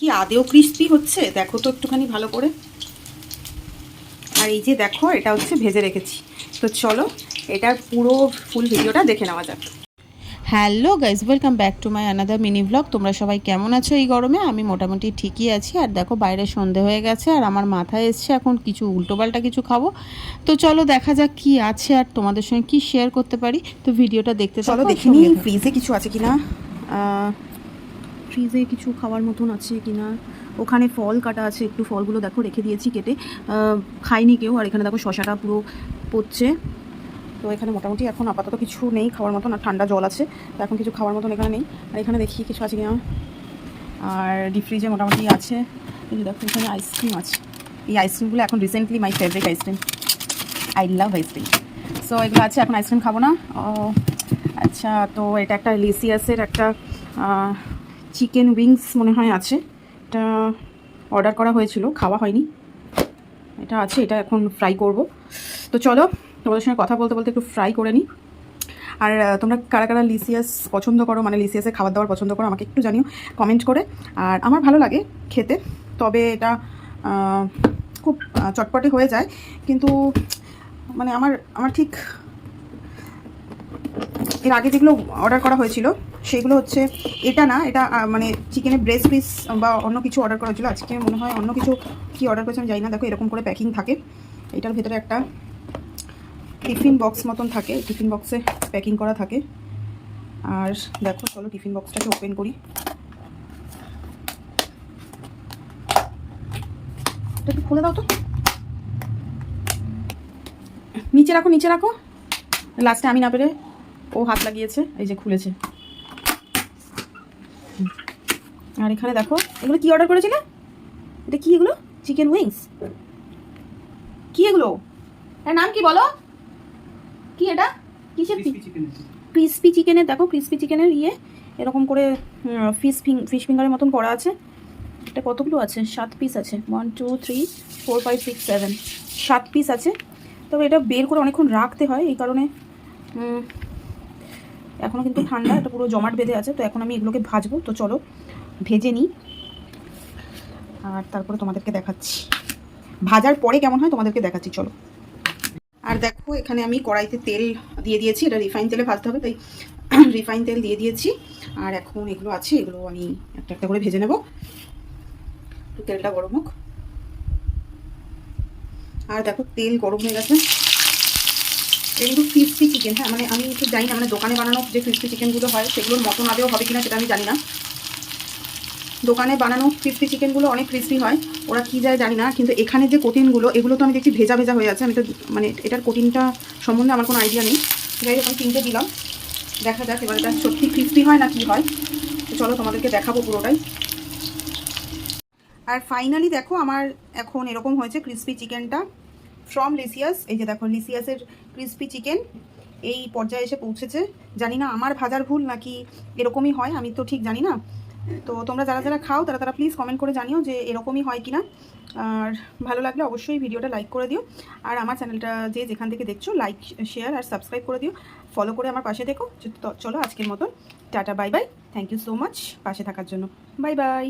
কি আদেও ক্রিস্পি হচ্ছে? দেখো তো একটুখানি ভালো করে। আর এই যে দেখো এটা হচ্ছে ভেজে রেখেছি। তো চলো এটার পুরো ফুল ভিডিওটা দেখে নেওয়া যাক। Hello guys welcome back to my another mini blog তোমরা সবাই কেমন আছো এই গরমে? আমি মোটামুটি ঠিকই আছি। আর দেখো বাইরে সন্ধে হয়ে গেছে আর আমার মাথায় এসছে এখন কিছু উল্টোপাল্টা কিছু খাব। তো চলো দেখা যাক কি আছে আর তোমাদের সঙ্গে কি শেয়ার করতে পারি। তো ভিডিওটা দেখতে চলো দেখে নিই ফ্রিজে কিছু আছে কিনা। ফ্রিজে কিছু খাওয়ার মতন আছে কিনা? ওখানে ফল কাটা আছে, একটু ফলগুলো দেখো রেখে দিয়েছি কেটে। খাইনি কেউ, আর এখানে দেখো শশাটা পুরো পড়ছে তো এখানে মোটামুটি এখন আপাতত কিছু নেই খাওয়ার মতন, আর ঠান্ডা জল আছে। তো এখন কিছু খাওয়ার মতন এখানে নেই। আর এখানে দেখি কিছু আছে কিনা। আর ডিপ ফ্রিজে মোটামুটি আছে। দেখো, এখানে আইসক্রিম আছে। এই আইসক্রিমগুলো এখন recently my favourite ice cream I love ice cream so এগুলো আছে, এখন আইসক্রিম খাব না। আচ্ছা তো এটা একটা লিসিয়াসের একটা চিকেন উইংস মনে হয় আছে। এটা অর্ডার করা হয়েছিল, খাওয়া হয়নি। এটা আছে, এটা এখন ফ্রাই করব। তো চলো, তোমাদের সঙ্গে কথা বলতে বলতে একটু ফ্রাই করে নিই। আর তোমরা কারা কারা লিসিয়াস পছন্দ করো মানে লিসিয়াসে খাবার দাবার পছন্দ করো, আমাকে একটু জানিও কমেন্ট করে। আর আমার ভালো লাগে খেতে, তবে এটা খুব চটপটে হয়ে যায়। কিন্তু মানে আমার আমার ঠিক এর আগে যেগুলো অর্ডার করা হয়েছিল, সেগুলো হচ্ছে এটা না, এটা মানে চিকেনের ব্রেস্ট পিস বা অন্য কিছু অর্ডার করা হয়েছিল। আজকে মনে হয় অন্য কিছু কি অর্ডার করেছি আমি জানি না দেখো এরকম করে প্যাকিং থাকে। এটার ভেতরে একটা টিফিন বক্স মতন থাকে। টিফিন বক্সে প্যাকিং করা থাকে। আর দেখো, চলো টিফিন বক্সটাকে ওপেন করি। এটা খুলে দাও তো। নিচে রাখো নিচে রাখো। লাস্টে আমি না পেরে ও হাত লাগিয়েছে এই যে খুলেছে। আর এখানে দেখো এগুলো কি অর্ডার করেছিলে? এটা কি এগুলো? চিকেন উইংস কি এগুলো? এর নাম কি বলো? কি এটা? কিসের ক্রিসপি চিকেনের দেখো ক্রিসপি চিকেনের ইয়ে এরকম করে ফিশ ফিশ ফিঙ্গারের মতন করা আছে। এটা কতগুলো আছে? সাত পিস আছে। One two three four five six seven সাত পিস আছে। তবে এটা বের করে অনেকক্ষণ রাখতে হয় এই কারণে এখনও কিন্তু ঠান্ডা, এটা পুরো জমাট বেঁধে আছে, তো এখন আমি এগুলোকে ভাজবো। তো চলো, ভেজে নিই। আর তারপরে তোমাদেরকে দেখাচ্ছি। ভাজার পরে কেমন হয় তোমাদেরকে দেখাচ্ছি, চলো। আর দেখো, এখানে আমি কড়াইতে তেল দিয়ে দিয়েছি, এটা রিফাইন তেলে ভাজতে হবে, তাই রিফাইন তেল দিয়ে দিয়েছি। আর এখন এগুলো আছে, এগুলো আমি একটা একটা করে ভেজে নেব। তেলটা গরম হোক। আর দেখো, তেল গরম হয়ে গেছে। এটা কিন্তু ক্রিসপি চিকেন হ্যাঁ মানে আমি ঠিক জানি না মানে দোকানে বানানো যে ক্রিসপি চিকেনগুলো হয়, সেগুলোর মতন আদেও হবে কিনা সেটা আমি জানি না। দোকানে বানানো ক্রিসপি চিকেনগুলো অনেক ক্রিসপি হয়, ওরা কী যায় জানি না, কিন্তু এখানে যে কোটিনগুলো এগুলো তো আমি দেখছি ভেজা ভেজা হয়ে আছে, আমি তো মানে এটার কোটিনটা সম্বন্ধে আমার কোনো আইডিয়া নেই। যাই হোক, আমি তিনটে দিলাম, দেখা যাক এবার এটা সত্যি ক্রিসপি হয় না কি হয়। চলো তোমাদেরকে দেখাবো পুরোটাই। আর ফাইনালি দেখো, আমার এখন এরকম হয়েছে ক্রিস্পি চিকেনটা ফ্রম লিসিয়াস এই যে দেখো লিসিয়াসের ক্রিসপি চিকেন এই পর্যায়ে এসে পৌঁছেছে। জানি না আমার ভাজার ভুল নাকি এরকমই হয়, আমি তো ঠিক জানি না। তো তোমরা যারা যারা খাও, তারা তারা প্লিজ কমেন্ট করে জানিও যে এরকমই হয় কি না আর ভালো লাগলে অবশ্যই ভিডিওটা লাইক করে দিও। আর আমার চ্যানেলটা যে যেখান থেকে দেখছ লাইক শেয়ার আর সাবস্ক্রাইব করে দিও। ফলো করে আমার পাশে দেখো। চলো আজকের মতন। Tata bye bye thank you so much পাশে থাকার জন্য। Bye bye